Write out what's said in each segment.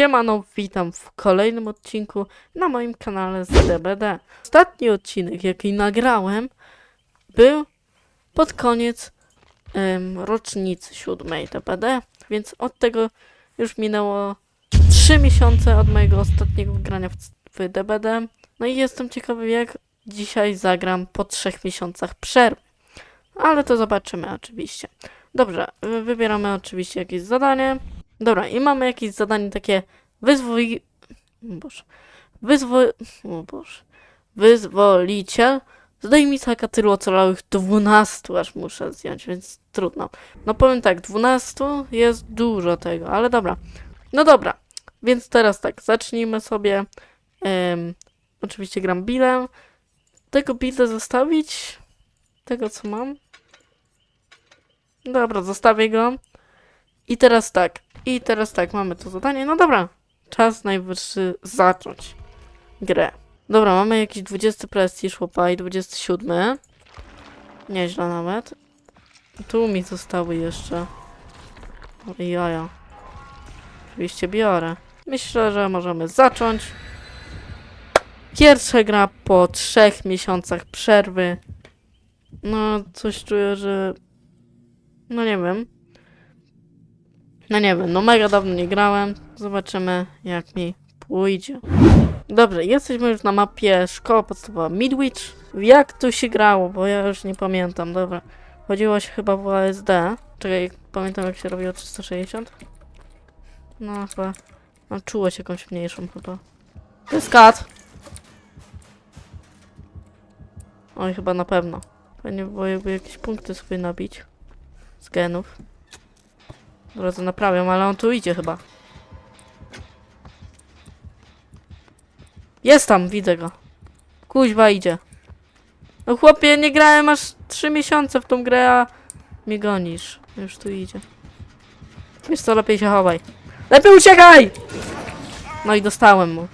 Siemano, witam w kolejnym odcinku na moim kanale z DBD. Ostatni odcinek, jaki nagrałem, był pod koniec em, rocznicy siódmej DBD, więc od tego już minęło 3 miesiące od mojego ostatniego grania w, w DBD. No i jestem ciekawy, jak dzisiaj zagram po 3 miesiącach przerwy. Ale to zobaczymy oczywiście. Dobrze, wy- wybieramy oczywiście jakieś zadanie. Dobra, i mamy jakieś zadanie takie wyzwoli... O Boże. Wyzwo... O Boże. Wyzwoliciel. Zdejmij tylu ocalałych 12 aż muszę zdjąć, więc trudno. No powiem tak, 12 jest dużo tego, ale dobra. No dobra, więc teraz tak, zacznijmy sobie. Oczywiście gram bilem. Tego bilda zostawić. Tego co mam. Dobra, zostawię go. I teraz tak. I teraz tak, mamy to zadanie. No dobra. Czas najwyższy zacząć grę. Dobra, mamy jakiś 20 prestiż, chłopa, i 27. Nieźle nawet. Tu mi zostały jeszcze. O, jaja. Oczywiście biorę. Myślę, że możemy zacząć. Pierwsza gra po trzech miesiącach przerwy. No, coś czuję, że... No nie wiem. No nie wiem, no mega dawno nie grałem. Zobaczymy, jak mi pójdzie. Dobrze, jesteśmy już na mapie szkoła podstawowa Midwich. Jak tu się grało, bo ja już nie pamiętam, dobra. Chodziło się chyba w ASD. Czekaj, pamiętam jak się robiło 360? No chyba... Mam czułość jakąś mniejszą chyba. To jest kat! Oj, chyba na pewno. Fajnie było jakby jakieś punkty sobie nabić. Z genów. Od razu naprawiam, ale on tu idzie chyba. Jest tam, widzę go. Kuźwa idzie. No chłopie, nie grałem aż 3 miesiące w tą grę, a mnie gonisz. Już tu idzie. Wiesz co, lepiej się chowaj. Lepiej uciekaj! No i dostałem mu.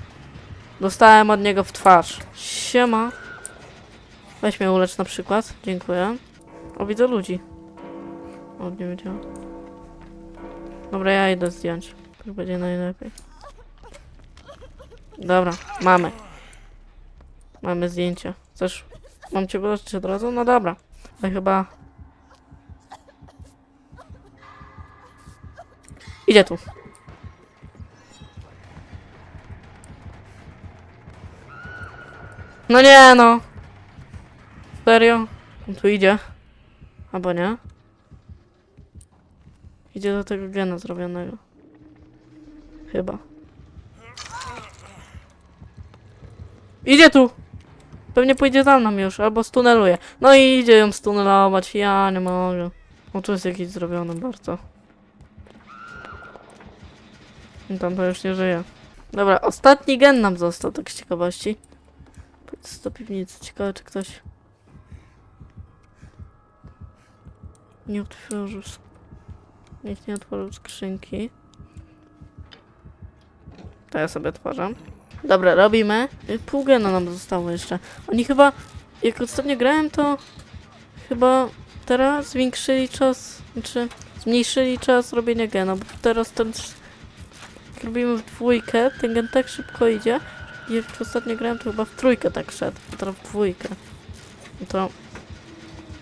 Dostałem od niego w twarz. Siema. Weź mnie ulecz na przykład. Dziękuję. O, widzę ludzi. O, nie wiedziałam. Dobra, ja idę zdjąć. To będzie najlepiej. Dobra, mamy. Mamy zdjęcie. Chcesz... Mam cię wyleczyć od razu? No dobra. To chyba... Idzie tu. No nie no. Serio? On tu idzie. Albo nie? Idzie do tego gena zrobionego. Chyba. Idzie tu! Pewnie pójdzie za mną już, albo stuneluje. No i idzie ją stunelować, ja nie mogę. O, tu jest jakiś zrobiony bardzo. I Tam to już nie żyje. Dobra, ostatni gen nam został, tak z ciekawości. Pójdź do piwnicy, ciekawe czy ktoś... Nie otworzył... Nikt nie otworzył skrzynki. To ja sobie otworzę. Dobra, robimy. Y, Pół gena nam zostało jeszcze. Oni chyba, jak ostatnio grałem, to chyba teraz zwiększyli czas, czy zmniejszyli czas robienia gena, bo teraz ten, jak robimy w dwójkę, ten gen tak szybko idzie. Jak ostatnio grałem, to chyba w trójkę tak szedł, a teraz w dwójkę. No to...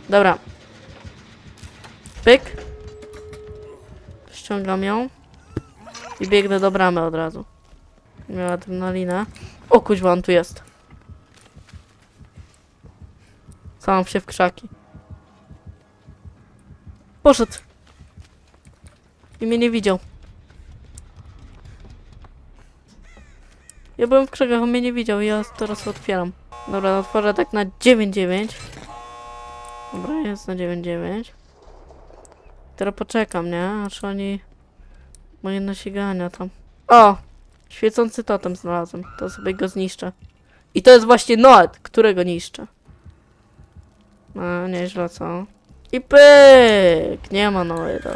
Dobra. Pyk. Ściągam ją. I biegnę do bramy od razu. Miała adrenalinę. O kuźwa, on tu jest. Całam się w krzaki. Poszedł. I mnie nie widział. Ja byłem w krzakach, on mnie nie widział ja teraz otwieram. Dobra, otworzę tak na 9-9. Dobra, jest na 9-9. Teraz poczekam, nie? Aż oni... Moje nasigania tam. O! Świecący totem znalazłem. To sobie go zniszczę. I to jest właśnie Noed, którego niszczę. No, nieźle, co? I pyk! Nie ma Noeda.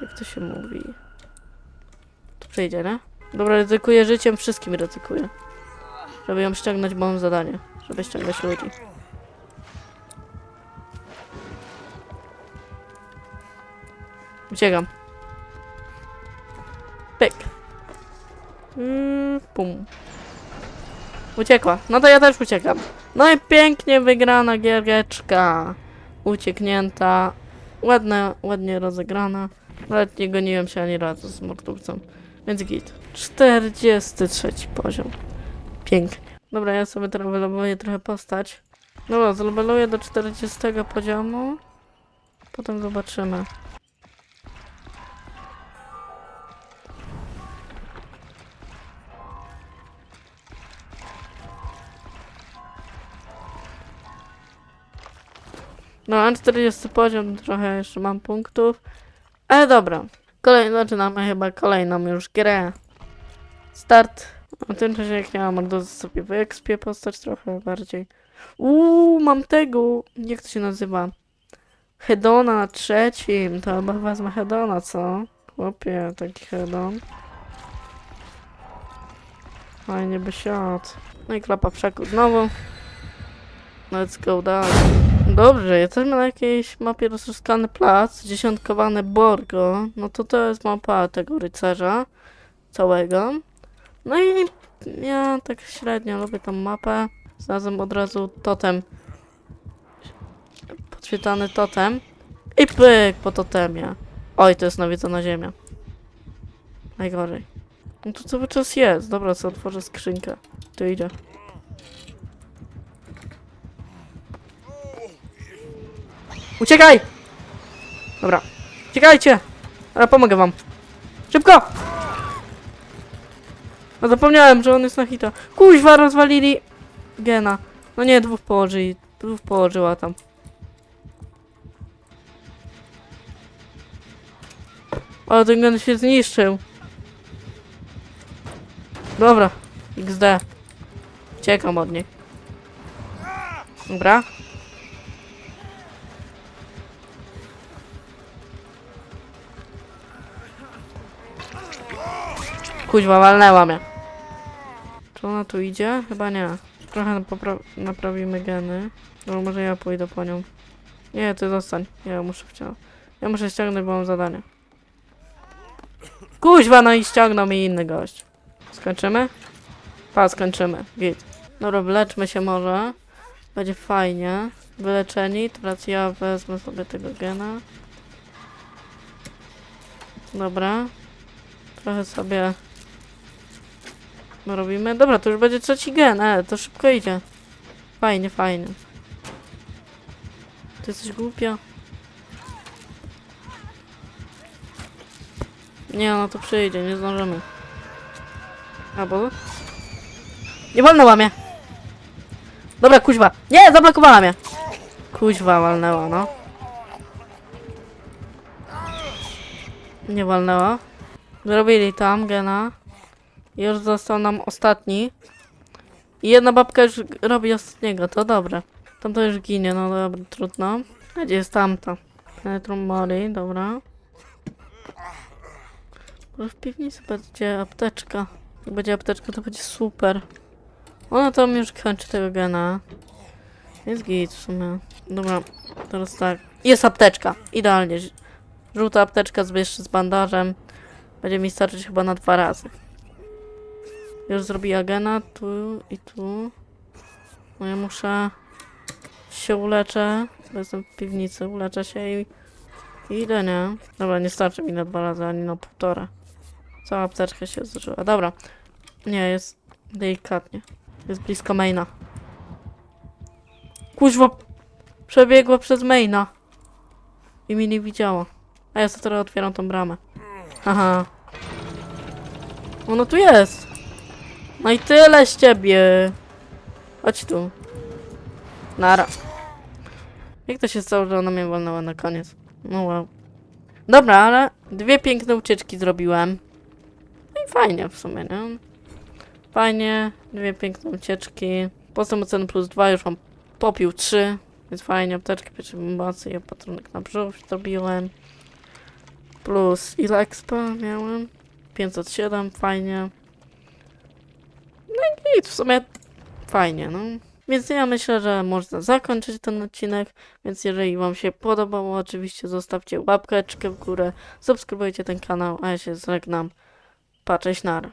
Jak to się mówi? Tu przyjdzie, nie? Dobra, ryzykuję życiem, wszystkim ryzykuję. Żeby ją ściągnąć, bo mam zadanie. Żeby ściągać ludzi. Uciekam. Pyk. Yy, pum. Uciekła. No to ja też uciekam. No i pięknie wygrana giereczka. Ucieknięta. Ładna, ładnie rozegrana. Nawet nie goniłem się ani razu z mordówcą. Więc git. 43 poziom. Pięknie. Dobra, ja sobie teraz wylebuję trochę postać. Dobra, zlebeluję do 40 poziomu. Potem zobaczymy. No, mam 40 poziom, trochę jeszcze mam punktów. Ale dobra. Kolej, zaczynamy chyba kolejną już grę. Start. A w tym czasie jak nie mam mordo sobie wyekspię postać trochę bardziej. Uuu, mam tego. Jak to się nazywa? Hedona na trzecim. To chyba wezmę Hedona, co? Chłopie, taki Hedon. Fajnie by siadł. No i klapa wszaku znowu. Let's go dalej. Dobrze, jesteśmy na jakiejś mapie roztroskany plac, dziesiątkowane Borgo. No to to jest mapa tego rycerza całego. No i ja tak średnio lubię tą mapę. Znalazłem od razu totem. Podświetlany totem. I pyk po totemie. Oj, to jest nawiedzona ziemia. Najgorzej. No to cały czas jest. Dobra, co otworzę skrzynkę. Tu idzie. Uciekaj! Dobra. Uciekajcie! Ale pomogę wam. Szybko! No zapomniałem, że on jest na hita. Kuźwa, rozwalili gena. No nie, dwóch położyli. Dwóch położyła tam. Ale ten gen się zniszczył. Dobra. XD. Uciekam od nich. Dobra. Kuźwa, walnęła mnie. Czy ona tu idzie? Chyba nie. Trochę naprawimy geny. No może ja pójdę po nią. Nie, ty zostań. Ja muszę. Ja muszę ściągnąć, bo mam zadanie. Kuźwa, no i ściągnął mi inny gość. Skończymy? Pa, skończymy. Git. Dobra, wyleczmy się może. Będzie fajnie. Wyleczeni. Teraz ja wezmę sobie tego gena. Dobra. Trochę sobie no robimy. Dobra, to już będzie trzeci gen, e, to szybko idzie. Fajnie, fajnie. Ty jesteś głupia. Nie, no to przyjdzie, nie zdążymy. Albo... Nie wolno mnie! Dobra, kuźwa. Nie, zablokowała mnie! Kuźwa walnęła, no. Nie walnęła. Zrobili tam gena. Już został nam ostatni. I jedna babka już robi ostatniego, to dobre. Tamto już ginie, no dobra, trudno. Gdzie jest tamta? Netrum Mori, dobra. Może w piwnicy będzie apteczka. Jak będzie apteczka, to będzie super. Ona tam już kończy tego gena. Jest git w sumie. Dobra, teraz tak. Jest apteczka, idealnie. Żółta apteczka z z bandażem. Będzie mi starczyć chyba na dwa razy. Już zrobiła gena, tu i tu. No ja muszę się uleczę. bo Jestem w piwnicy, uleczę się i, idę, nie? Dobra, nie starczy mi na dwa razy, ani na półtora. Cała apteczka się zużyła. Dobra. Nie, jest delikatnie. Jest blisko maina. Kuźwa! Przebiegła przez maina. I mnie nie widziała. A ja sobie teraz otwieram tą bramę. Aha. Ono tu jest. No i tyle z ciebie. Chodź tu. Nara. Jak to się stało, że ona mnie walnęła na koniec? No wow. Dobra, ale dwie piękne ucieczki zrobiłem. No i fajnie w sumie, nie? Fajnie, dwie piękne ucieczki. Postęp ocen plus dwa, już mam popił trzy. Więc fajnie, apteczki, pierwsze bombacy i opatrunek na brzuch zrobiłem. Plus ile expa miałem? 507, fajnie. I w sumie fajnie, no. Więc ja myślę, że można zakończyć ten odcinek. Więc jeżeli Wam się podobało, oczywiście zostawcie łapkę w górę, subskrybujcie ten kanał, a ja się żegnam. Patrzeć nar.